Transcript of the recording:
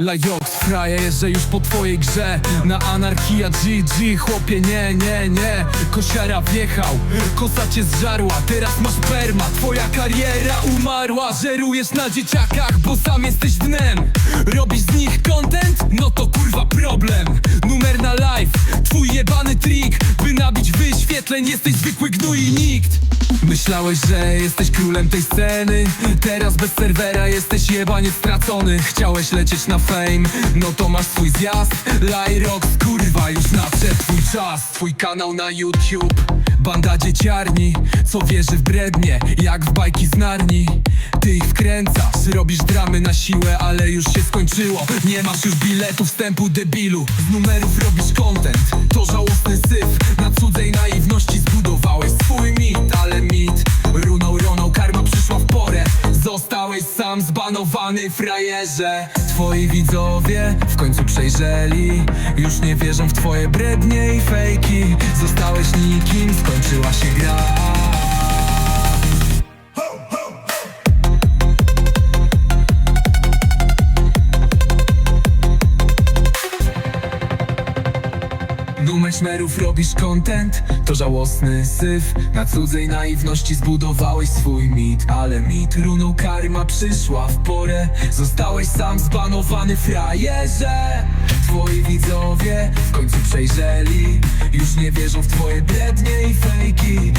Lajox, frajerze już po twojej grze. Na anarchia GG, chłopie nie, nie, nie. Kosiara wjechał, kosa cię zżarła. Teraz masz perma, twoja kariera umarła. Żerujesz na dzieciakach, bo sam jesteś dnem. Robisz z nich content? No to kurwa problem. Numer na live, twój jebany trik. By nabić wyświetleń, jesteś zwykły gnój i nikt Myślałeś, że jesteś królem tej sceny. Teraz bez serwera jesteś jebanie stracony. Chciałeś lecieć na fame, no to masz swój zjazd. Lyrox, kurwa, już nadszedł twój czas. Twój kanał na YouTube Banda dzieciarni, co wierzy w brednie Jak w bajki z Narni. Ty ich wkręcasz, robisz dramy na siłę Ale już się skończyło. Nie masz już biletu wstępu debilu. Z numerów robisz content sam zbanowany frajerze. Twoi widzowie w końcu przejrzeli. Już nie wierzą w twoje brednie i fejki. Zostałeś nikim, skończyła się Numer szmerów robisz content? To żałosny syf. Na cudzej naiwności zbudowałeś swój mit. Ale mit runął karma przyszła w porę. Zostałeś sam zbanowany frajerze. Twoi widzowie w końcu przejrzeli. Już nie wierzą w twoje brednie i fejki